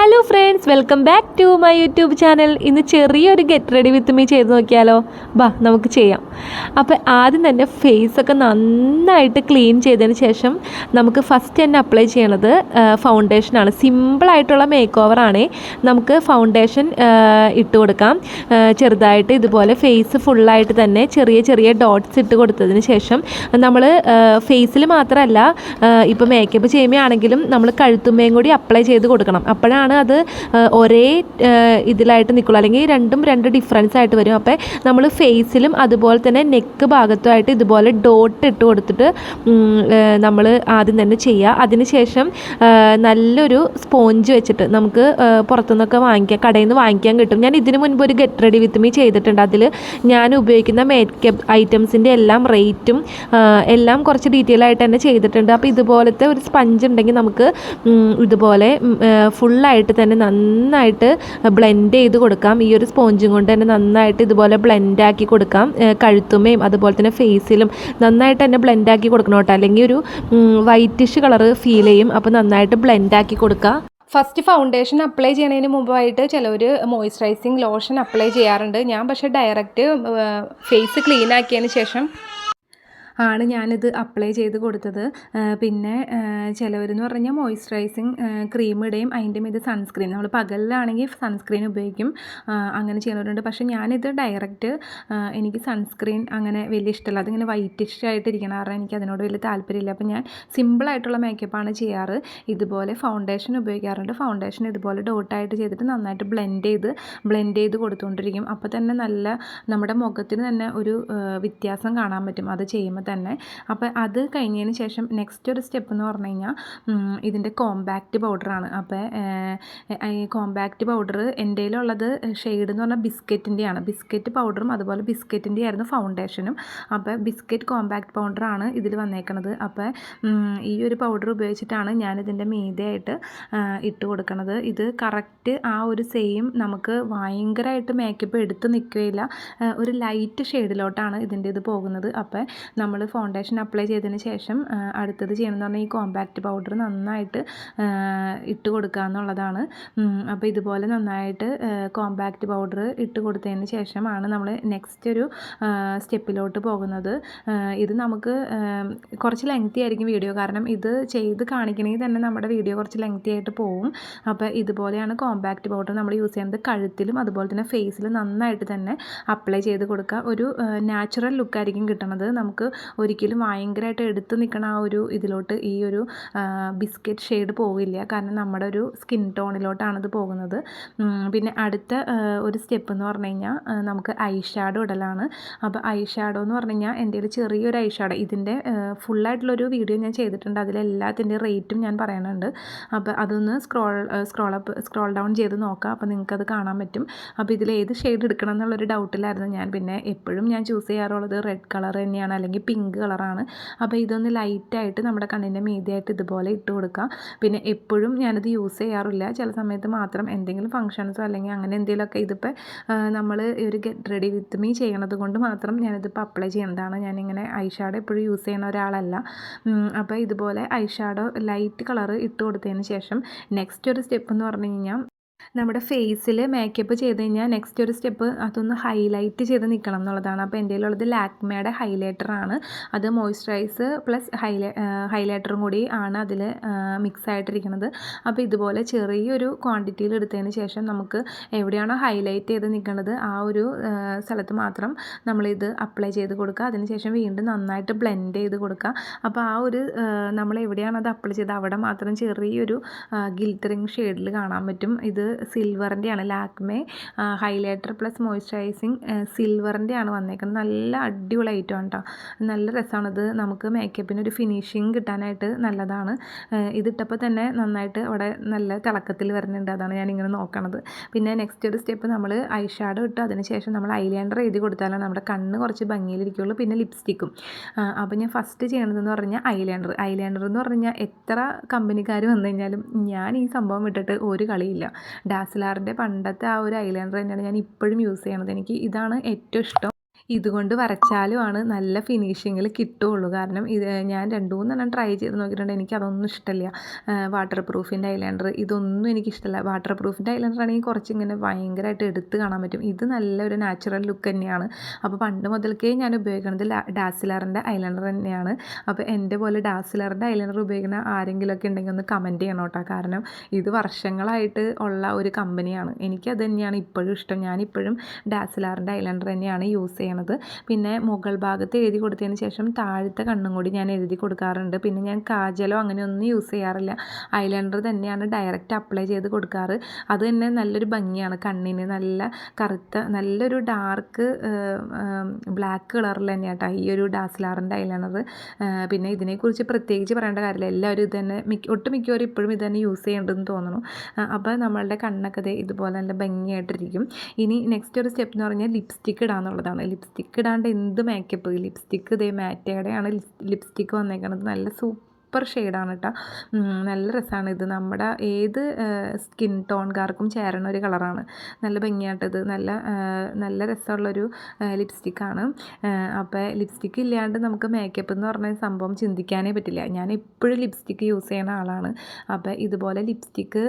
Hello friends welcome back to my YouTube channel ഇന്ന് ചെറിയൊരു get ready with me ചെയ്ത് നോക്കിയാലോ? ബാ നമുക്ക് ചെയ്യാം. അപ്പോൾ ആദ്യം തന്നെ ഫേസ് ഒക്കെ നന്നായിട്ട് ക്ലീൻ ചെയ്തതിന് ശേഷം നമുക്ക് ഫസ്റ്റ് തന്നെ അപ്ലൈ ചെയ്യണത് ഫൗണ്ടേഷനാണ് സിമ്പിളായിട്ടുള്ള മേക്ക് ഓവറാണേ നമുക്ക് ഫൗണ്ടേഷൻ ഇട്ട് കൊടുക്കാം. ചെറുതായിട്ട് ഇതുപോലെ ഫേസ് ഫുള്ളായിട്ട് തന്നെ ചെറിയ ചെറിയ ഡോട്ട്സ് ഇട്ട് കൊടുത്തതിന് ശേഷം നമ്മൾ ഫേസിൽ മാത്രമല്ല ഇപ്പോൾ മേക്കപ്പ് ചെയ്യുമ്പോഴാണെങ്കിലും നമ്മൾ കഴുത്തുമ്മയും കൂടി അപ്ലൈ ചെയ്ത് കൊടുക്കണം. അപ്പോഴാണ് അത് ഒരേ ഇതിലായിട്ട് നിൽക്കുള്ളൂ അല്ലെങ്കിൽ രണ്ടും രണ്ട് ഡിഫറൻസ് ആയിട്ട് വരും. അപ്പോൾ നമ്മൾ ഫേസിലും അതുപോലെ തന്നെ നെക്ക് ഭാഗത്തുമായിട്ട് ഇതുപോലെ ഡോട്ട് ഇട്ട് കൊടുത്തിട്ട് നമ്മൾ ആദ്യം തന്നെ ചെയ്യുക അതിനുശേഷം നല്ലൊരു സ്പോഞ്ച് വെച്ചിട്ട് നമുക്ക് പുറത്തുനിന്നൊക്കെ വാങ്ങിക്കാം കടയിൽ നിന്ന് വാങ്ങിക്കാൻ കിട്ടും. ഞാൻ ഇതിനു മുൻപ് ഒരു ഗെറ്റ് റെഡി വിത്ത് മീ ചെയ്തിട്ടുണ്ട്. അതിൽ ഞാൻ ഉപയോഗിക്കുന്ന മേക്കപ്പ് ഐറ്റംസിന്റെ എല്ലാം റേറ്റും എല്ലാം കുറച്ച് ഡീറ്റെയിൽ ആയിട്ട് തന്നെ ചെയ്തിട്ടുണ്ട്. അപ്പോൾ ഇതുപോലത്തെ ഒരു സ്പഞ്ച് ഉണ്ടെങ്കിൽ നമുക്ക് ഇതുപോലെ ഫുള്ളായിട്ട് തന്നെ നന്നായിട്ട് ബ്ലെൻഡ് ചെയ്ത് കൊടുക്കാം. ഈ ഒരു സ്പോഞ്ചും കൊണ്ട് തന്നെ നന്നായിട്ട് ഇതുപോലെ ബ്ലെൻഡ് ആക്കി കൊടുക്കാം. കഴുത്തുമേയും അതുപോലെ തന്നെ ഫേസിലും നന്നായിട്ട് തന്നെ ബ്ലെൻഡ് ആക്കി കൊടുക്കണം കേട്ടോ. അല്ലെങ്കിൽ ഒരു വൈറ്റിഷ് കളർ ഫീൽ ചെയ്യും. അപ്പോൾ നന്നായിട്ട് ബ്ലെൻഡ് ആക്കി കൊടുക്കുക ഫസ്റ്റ് ഫൗണ്ടേഷൻ അപ്ലൈ ചെയ്യുന്നതിന് മുമ്പായിട്ട് ചിലവർ മോയ്സ്ചറൈസിങ് ലോഷൻ അപ്ലൈ ചെയ്യാറുണ്ട്. ഞാൻ പക്ഷേ ഡയറക്റ്റ് ഫേസ് ക്ലീൻ ആക്കിയതിന് ശേഷം ആണ് ഞാനിത് അപ്ലൈ ചെയ്ത് കൊടുത്തത്. പിന്നെ ചിലവരെന്ന് പറഞ്ഞാൽ മോയ്സ്ചറൈസിങ് ക്രീം ഇടുകയും അതിന്റെ മീത് സൺസ്ക്രീൻ നമ്മൾ പകലിലാണെങ്കിൽ സൺസ്ക്രീൻ ഉപയോഗിക്കും. അങ്ങനെ ചെയ്യുന്നവരുണ്ട്. പക്ഷേ ഞാനിത് ഡയറക്റ്റ് എനിക്ക് സൺസ്ക്രീൻ അങ്ങനെ വലിയ ഇഷ്ടമല്ല അതിങ്ങനെ വൈറ്റിഷ് ആയിട്ടിരിക്കണം. കാരണം എനിക്ക് അതിനോട് വലിയ താല്പര്യമില്ല. അപ്പോൾ ഞാൻ സിമ്പിളായിട്ടുള്ള മേക്കപ്പാണ് ചെയ്യാറ്. ഇതുപോലെ ഫൗണ്ടേഷൻ ഉപയോഗിക്കാറുണ്ട്. ഫൗണ്ടേഷൻ ഇതുപോലെ ഡോട്ടായിട്ട് ചെയ്തിട്ട് നന്നായിട്ട് ബ്ലെൻഡ് ചെയ്ത് ബ്ലെൻഡ് ചെയ്ത് കൊടുത്തുകൊണ്ടിരിക്കും അപ്പോൾ തന്നെ നല്ല നമ്മുടെ മുഖത്തിന് തന്നെ ഒരു വ്യത്യാസം കാണാൻ പറ്റും. അത് ചെയ്യുമ്പോൾ തന്നെ. അപ്പോൾ അത് കഴിഞ്ഞതിന് ശേഷം നെക്സ്റ്റ് ഒരു സ്റ്റെപ്പ് എന്ന് പറഞ്ഞു കഴിഞ്ഞാൽ ഇതിന്റെ കോമ്പാക്റ്റ് പൗഡറാണ് അപ്പോൾ കോമ്പാക്റ്റ് പൗഡർ എന്റെ ഉള്ളത് ഷെയ്ഡ് എന്ന് പറഞ്ഞാൽ ബിസ്ക്കറ്റിന്റെയാണ് ബിസ്ക്കറ്റ് പൗഡറും അതുപോലെ ബിസ്ക്കറ്റിന്റെ ആയിരുന്നു ഫൗണ്ടേഷനും അപ്പോൾ ബിസ്ക്കറ്റ് കോമ്പാക്റ്റ് പൗഡറാണ് ഇതിൽ വന്നേക്കണത്. അപ്പോൾ ഈ ഒരു പൗഡർ ഉപയോഗിച്ചിട്ടാണ് ഞാനിതിന്റെ മീതയായിട്ട് ഇട്ട് കൊടുക്കണത്. ഇത് കറക്റ്റ് ആ ഒരു സെയിം നമുക്ക് ഭയങ്കരമായിട്ട് മേക്കപ്പ് എടുത്ത് നിൽക്കുകയില്ല. ഒരു ലൈറ്റ് ഷെയ്ഡിലോട്ടാണ് ഇതിന്റെ ഇത് പോകുന്നത്. അപ്പോൾ നമ്മൾ ഫൗണ്ടേഷൻ അപ്ലൈ ചെയ്തതിന് ശേഷം അടുത്തത് ചെയ്യണമെന്ന് പറഞ്ഞാൽ ഈ കോമ്പാക്റ്റ് പൗഡർ നന്നായിട്ട് ഇട്ട് കൊടുക്കുക എന്നുള്ളതാണ്. അപ്പോൾ ഇതുപോലെ നന്നായിട്ട് കോമ്പാക്റ്റ് പൗഡർ ഇട്ട് കൊടുത്തതിന് ശേഷമാണ് നമ്മൾ നെക്സ്റ്റ് ഒരു സ്റ്റെപ്പിലോട്ട് പോകുന്നത്. ഇത് നമുക്ക് കുറച്ച് ലെങ്തി ആയിരിക്കും വീഡിയോ കാരണം ഇത് ചെയ്ത് കാണിക്കണമെങ്കിൽ തന്നെ നമ്മുടെ വീഡിയോ കുറച്ച് ലെങ്തി ആയിട്ട് പോവും. അപ്പോൾ ഇതുപോലെയാണ് കോമ്പാക്റ്റ് പൗഡർ നമ്മൾ യൂസ് ചെയ്യുന്നത്. കഴുത്തിലും അതുപോലെ തന്നെ ഫേസിലും നന്നായിട്ട് തന്നെ അപ്ലൈ ചെയ്ത് കൊടുക്കുക ഒരു നാച്ചുറൽ ലുക്കായിരിക്കും കിട്ടണത്. നമുക്ക് ഒരിക്കലും ഭയങ്കരമായിട്ട് എടുത്തു നിൽക്കണ ആ ഒരു ഇതിലോട്ട് ഈ ഒരു ബിസ്ക്കറ്റ് ഷെയ്ഡ് പോവില്ല. കാരണം നമ്മുടെ ഒരു സ്കിൻ ടോണിലോട്ടാണ് ഇത് പോകുന്നത്. പിന്നെ അടുത്ത ഒരു സ്റ്റെപ്പ് എന്ന് പറഞ്ഞു കഴിഞ്ഞാൽ നമുക്ക് ഐ ഷാഡോ ഇടലാണ്. അപ്പോൾ ഐ ഷാഡോ എന്ന് പറഞ്ഞു കഴിഞ്ഞാൽ എന്റെ ഒരു ചെറിയൊരു ഐ ഷാഡോ. ഇതിന്റെ ഫുള്ളായിട്ടുള്ളൊരു വീഡിയോ ഞാൻ ചെയ്തിട്ടുണ്ട്. അതിലെല്ലാത്തിന്റെ റേറ്റും ഞാൻ പറയുന്നുണ്ട് അപ്പോൾ അതൊന്ന് scroll scroll up scroll down ചെയ്ത് നോക്കാം. അപ്പോൾ നിങ്ങൾക്കത് കാണാൻ പറ്റും. അപ്പോൾ ഇതിൽ ഏത് ഷെയ്ഡ് എടുക്കണം എന്നുള്ളൊരു ഡൗട്ടിലായിരുന്നു ഞാൻ. പിന്നെ എപ്പോഴും ഞാൻ ചൂസ് ചെയ്യാറുള്ളത് റെഡ് കളർ തന്നെയാണ്. അല്ലെങ്കിൽ പിങ്ക് കളറാണ്. അപ്പോൾ ഇതൊന്ന് ലൈറ്റായിട്ട് നമ്മുടെ കണ്ണിന്റെ മീതിയായിട്ട് ഇതുപോലെ ഇട്ട് കൊടുക്കുക പിന്നെ എപ്പോഴും ഞാനിത് യൂസ് ചെയ്യാറില്ല. ചില സമയത്ത് മാത്രം എന്തെങ്കിലും ഫങ്ഷൻസോ അല്ലെങ്കിൽ അങ്ങനെ എന്തെങ്കിലുമൊക്കെ ഇതിപ്പോൾ നമ്മൾ ഒരു ഗെറ്റ് റെഡി വിത്ത് മീ ചെയ്യണത് കൊണ്ട് മാത്രം ഞാനിതിപ്പോൾ അപ്ലൈ ചെയ്യേണ്ടതാണ് ഞാനിങ്ങനെ ഐഷാഡോ ഷാഡോ എപ്പോഴും യൂസ് ചെയ്യുന്ന ഒരാളല്ല. അപ്പോൾ ഇതുപോലെ ഐഷാഡോ ലൈറ്റ് കളർ ഇട്ട് കൊടുത്തതിന് ശേഷം നെക്സ്റ്റ് ഒരു സ്റ്റെപ്പ് എന്ന് പറഞ്ഞു കഴിഞ്ഞാൽ നമ്മുടെ ഫേസിൽ മേക്കപ്പ് ചെയ്ത് കഴിഞ്ഞാൽ നെക്സ്റ്റ് ഒരു സ്റ്റെപ്പ് അതൊന്ന് ഹൈലൈറ്റ് ചെയ്ത് നിൽക്കണം എന്നുള്ളതാണ്. അപ്പോൾ എന്റെ ഉള്ളത് ലാക്മേയുടെ ഹൈലൈറ്ററാണ് അത് മോയ്സ്ചറൈസ് പ്ലസ് ഹൈലൈ ഹൈലൈറ്ററും കൂടി ആണ് അതിൽ മിക്സ് ആയിട്ടിരിക്കുന്നത്. അപ്പോൾ ഇതുപോലെ ചെറിയൊരു ക്വാണ്ടിറ്റിയിൽ എടുത്തതിന് ശേഷം നമുക്ക് എവിടെയാണോ ഹൈലൈറ്റ് ചെയ്ത് നിൽക്കുന്നത് ആ ഒരു സ്ഥലത്ത് മാത്രം നമ്മളിത് അപ്ലൈ ചെയ്ത് കൊടുക്കുക. അതിനുശേഷം വീണ്ടും നന്നായിട്ട് ബ്ലെൻഡ് ചെയ്ത് കൊടുക്കുക. അപ്പോൾ ആ ഒരു നമ്മൾ എവിടെയാണോ അത് അപ്ലൈ ചെയ്ത് അവിടെ മാത്രം ചെറിയൊരു ഗിൽറ്ററിങ് ഷെയ്ഡിൽ കാണാൻ പറ്റും. ഇത് സിൽവറിന്റെയാണ് ലാക്മേ ഹൈലൈറ്റർ പ്ലസ് മോയ്സ്ചറൈസിങ് സിൽവറിന്റെ ആണ് വന്നേക്കുന്നത്. നല്ല അടിപൊളി ഐറ്റം ആണ് കേട്ടോ നല്ല രസമാണിത് നമുക്ക് മേക്കപ്പിന് ഒരു ഫിനിഷിങ് കിട്ടാനായിട്ട് നല്ലതാണ്. ഇതിട്ടപ്പോൾ തന്നെ നന്നായിട്ട് അവിടെ നല്ല തിളക്കത്തിൽ വരുന്നുണ്ട്. അതാണ് ഞാനിങ്ങനെ നോക്കണത്. പിന്നെ നെക്സ്റ്റ് ഒരു സ്റ്റെപ്പ് നമ്മൾ ഐ ഷാഡോ ഇട്ടു അതിനുശേഷം നമ്മൾ ഐലൈനർ എഴുതി കൊടുത്താലാണ് നമ്മുടെ കണ്ണ് കുറച്ച് ഭംഗിയിലിരിക്കുള്ളൂ പിന്നെ ലിപ്സ്റ്റിക്കും. അപ്പോൾ ഞാൻ ഫസ്റ്റ് ചെയ്യണതെന്ന് പറഞ്ഞാൽ ഐലൈനർ. ഐലൈനർ എന്ന് പറഞ്ഞാൽ എത്ര കമ്പനിക്കാർ വന്നു കഴിഞ്ഞാലും ഞാൻ ഈ സംഭവം വിട്ടിട്ട് ഒരു കളിയില്ല. ഡാസ്ലാറിന്റെ പണ്ടത്തെ ആ ഒരു ഐലൈനർ തന്നെയാണ് ഞാൻ ഇപ്പോഴും യൂസ് ചെയ്യണത്. എനിക്ക് ഇതാണ് ഏറ്റവും ഇഷ്ടം. ഇതുകൊണ്ട് വരച്ചാലുമാണ് നല്ല ഫിനിഷിങ്ങിൽ കിട്ടുകയുള്ളൂ. കാരണം ഇത് ഞാൻ രണ്ട് മൂന്നെണ്ണം ട്രൈ ചെയ്ത് നോക്കിയിട്ടുണ്ട്. എനിക്ക് അതൊന്നും ഇഷ്ടമില്ല. വാട്ടർ പ്രൂഫിന്റെ ഐലൈനർ ഇതൊന്നും എനിക്കിഷ്ടമല്ല. വാട്ടർ പ്രൂഫിന്റെ ഐലൈനർ ആണെങ്കിൽ കുറച്ച് ഇങ്ങനെ ഭയങ്കരമായിട്ട് എടുത്ത് കാണാൻ പറ്റും. ഇത് നല്ലൊരു നാച്ചുറൽ ലുക്ക് തന്നെയാണ്. അപ്പോൾ പണ്ട് മുതൽക്കേ ഞാൻ ഉപയോഗിക്കുന്നത് ഡാസിലറിന്റെ ഐലൈനർ തന്നെയാണ്. അപ്പോൾ എന്റെ പോലെ ഡാസിലറിന്റെ ഐലൈനർ ഉപയോഗിക്കുന്ന ആരെങ്കിലുമൊക്കെ ഉണ്ടെങ്കിൽ ഒന്ന് കമന്റ് ചെയ്യണം കേട്ടോ. കാരണം ഇത് വർഷങ്ങളായിട്ട് ഉള്ള ഒരു കമ്പനിയാണ് എനിക്കത് തന്നെയാണ് ഇപ്പോഴും ഇഷ്ടം. ഞാനിപ്പോഴും ഡാസിലാറിന്റെ ഐലൈനർ തന്നെയാണ് യൂസ് ചെയ്യണത്. പിന്നെ മുകൾ ഭാഗത്ത് എഴുതി കൊടുത്തതിന് ശേഷം താഴത്തെ കണ്ണും കൂടി ഞാൻ എഴുതി കൊടുക്കാറുണ്ട്. പിന്നെ ഞാൻ കാജലോ അങ്ങനെയൊന്നും യൂസ് ചെയ്യാറില്ല. ഐലൈനർ തന്നെയാണ് ഡയറക്റ്റ് അപ്ലൈ ചെയ്ത് കൊടുക്കാറ്. അത് തന്നെ നല്ലൊരു ഭംഗിയാണ്. കണ്ണിന് നല്ല കറുത്ത നല്ലൊരു ഡാർക്ക് ബ്ലാക്ക് കളറിൽ തന്നെയാണ് തന്നെയാട്ടോ ഈ ഒരു ഡാസ്ലാറിന്റെ ഐലൈനർ പിന്നെ ഇതിനെക്കുറിച്ച് പ്രത്യേകിച്ച് പറയേണ്ട കാര്യമില്ല. എല്ലാവരും ഇത് തന്നെ മിക്ക ഒട്ടുമിക്കവരും ഇപ്പോഴും ഇത് തന്നെ യൂസ് ചെയ്യേണ്ടതെന്ന് തോന്നുന്നു അപ്പോൾ നമ്മളുടെ കണ്ണൊക്കെ ഇതുപോലെ നല്ല ഭംഗിയായിട്ടിരിക്കും. ഇനി നെക്സ്റ്റ് ഒരു സ്റ്റെപ്പ് എന്ന് പറഞ്ഞാൽ ലിപ്സ്റ്റിക്ക് ഇടാന്നുള്ളതാണ്. ലിപ്സ്റ്റിക്ക് ഇടാണ്ട് എന്ത് മേക്കപ്പ് ലിപ്സ്റ്റിക്ക് ഇതേ മാറ്റയുടെയാണ് ലിപ്സ്റ്റിക്ക് വന്നേക്കുന്നത് നല്ല സൂപ്പർ സൂപ്പർ ഷെയ്ഡാണ് കേട്ടോ നല്ല രസമാണ് ഇത്. നമ്മുടെ ഏത് സ്കിൻ ടോൺകാർക്കും ചേരണ ഒരു കളറാണ്. നല്ല ഭംഗിയായിട്ടത് നല്ല നല്ല രസമുള്ളൊരു ലിപ്സ്റ്റിക്കാണ്. അപ്പോൾ ലിപ്സ്റ്റിക്ക് ഇല്ലാണ്ട് നമുക്ക് മേക്കപ്പ് എന്ന് പറഞ്ഞ സംഭവം ചിന്തിക്കാനേ പറ്റില്ല. ഞാൻ എപ്പോഴും ലിപ്സ്റ്റിക്ക് യൂസ് ചെയ്യുന്ന ആളാണ്. അപ്പോൾ ഇതുപോലെ ലിപ്സ്റ്റിക്ക്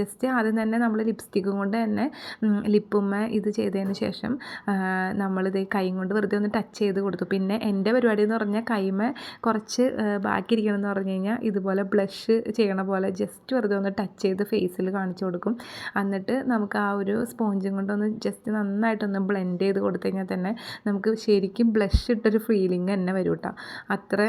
ജസ്റ്റ് ആദ്യം തന്നെ നമ്മൾ ലിപ്സ്റ്റിക്കും കൊണ്ട് തന്നെ ലിപ്പുമ്മ ഇത് ചെയ്തതിന് ശേഷം നമ്മളിത് കൈ കൊണ്ട് വെറുതെ ഒന്ന് ടച്ച് ചെയ്ത് കൊടുത്തു. പിന്നെ എന്റെ പരിപാടി എന്ന് പറഞ്ഞാൽ കൈമ കുറച്ച് ബാക്കി ചെയ്യണം എന്ന് പറഞ്ഞു കഴിഞ്ഞാൽ ഇതുപോലെ ബ്ലഷ് ചെയ്യണ പോലെ ജസ്റ്റ് വെറുതെ ഒന്ന് ടച്ച് ചെയ്ത് ഫേസിൽ കാണിച്ചു കൊടുക്കും. എന്നിട്ട് നമുക്ക് ആ ഒരു സ്പോഞ്ചും കൊണ്ടൊന്ന് ജസ്റ്റ് നന്നായിട്ടൊന്ന് ബ്ലെൻഡ് ചെയ്ത് കൊടുത്തു കഴിഞ്ഞാൽ തന്നെ നമുക്ക് ശരിക്കും ബ്ലഷ് ഇട്ടൊരു ഫീലിംഗ് തന്നെ വരും കേട്ടോ അത്ര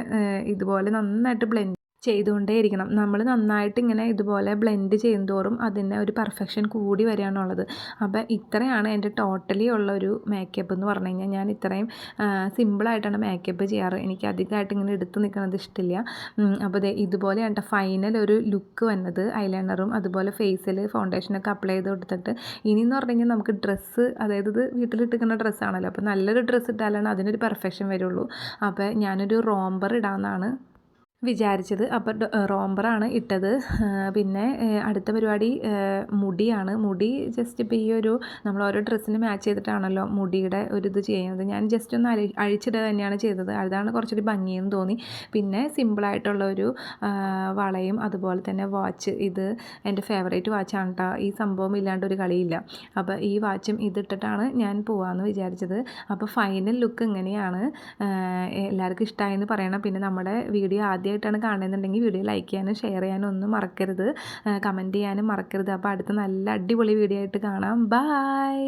ഇതുപോലെ നന്നായിട്ട് ബ്ലെൻഡ് ചെയ്തുകൊണ്ടേ ഇരിക്കണം നമ്മൾ നന്നായിട്ട് ഇങ്ങനെ ഇതുപോലെ ബ്ലെൻഡ് ചെയ്യുന്തോറും അതിന്റെ ഒരു പെർഫെക്ഷൻ കൂടി വരികയാണുള്ളത്. അപ്പോൾ ഇത്രയാണ് എന്റെ ടോട്ടലി ഉള്ള ഒരു മേക്കപ്പ് എന്ന് പറഞ്ഞു കഴിഞ്ഞാൽ ഞാൻ ഇത്രയും സിമ്പിളായിട്ടാണ് മേക്കപ്പ് ചെയ്യാറ്. എനിക്ക് അധികമായിട്ട് ഇങ്ങനെ എടുത്ത് നിൽക്കുന്നത് ഇഷ്ടമില്ല അപ്പോൾ ഇതേ ഇതുപോലെയാണ് ഫൈനൽ ഒരു ലുക്ക് വന്നത്. ഐലൈനറും അതുപോലെ ഫേസിൽ ഫൗണ്ടേഷനൊക്കെ അപ്ലൈ ചെയ്ത് കൊടുത്തിട്ട്. ഇനി എന്ന് പറഞ്ഞു നമുക്ക് ഡ്രസ്സ് അതായത് ഇത് വീട്ടിലിട്ടിരിക്കുന്ന ഡ്രസ്സാണല്ലോ അപ്പോൾ നല്ലൊരു ഡ്രസ്സ് ഇട്ടാലാണ് അതിനൊരു പെർഫെക്ഷൻ വരുള്ളൂ. അപ്പോൾ ഞാനൊരു റോംബർ ഇടാമെന്നാണ് വിചാരിച്ചത്. അപ്പോൾ റോംബറാണ് ഇട്ടത്. പിന്നെ അടുത്ത പരിപാടി മുടിയാണ്. മുടി ജസ്റ്റ് ഇപ്പോൾ ഈ ഒരു നമ്മൾ ഓരോ ഡ്രസ്സിന് മാച്ച് ചെയ്തിട്ടാണല്ലോ മുടിയുടെ ഒരു ഇത് ചെയ്യുന്നത്. ഞാൻ ജസ്റ്റ് ഒന്ന് അഴി അഴിച്ചിടുക തന്നെയാണ് ചെയ്തത്. അതാണ് കുറച്ചൊരു ഭംഗിയെന്ന് തോന്നി. പിന്നെ സിമ്പിളായിട്ടുള്ള ഒരു വളയും അതുപോലെ തന്നെ വാച്ച് ഇത് എന്റെ ഫേവറേറ്റ് വാച്ചാണ് കേട്ടോ ഈ സംഭവം ഇല്ലാണ്ട് ഒരു കളിയില്ല. അപ്പോൾ ഈ വാച്ചും ഇതിട്ടിട്ടാണ് ഞാൻ പോകാമെന്ന് വിചാരിച്ചത്. അപ്പോൾ ഫൈനൽ ലുക്ക് എങ്ങനെയാണ് എല്ലാവർക്കും ഇഷ്ടമായെന്ന് പറയണം. പിന്നെ നമ്മുടെ വീഡിയോ ആദ്യം ആദ്യമായിട്ടാണ് കാണുന്നുണ്ടെങ്കിൽ വീഡിയോ ലൈക്ക് ചെയ്യാനും ഷെയർ ചെയ്യാനും ഒന്നും മറക്കരുത്. കമന്റ് ചെയ്യാനും മറക്കരുത്. അപ്പോൾ അടുത്ത നല്ല അടിപൊളി വീഡിയോ ആയിട്ട് കാണാം. ബായ്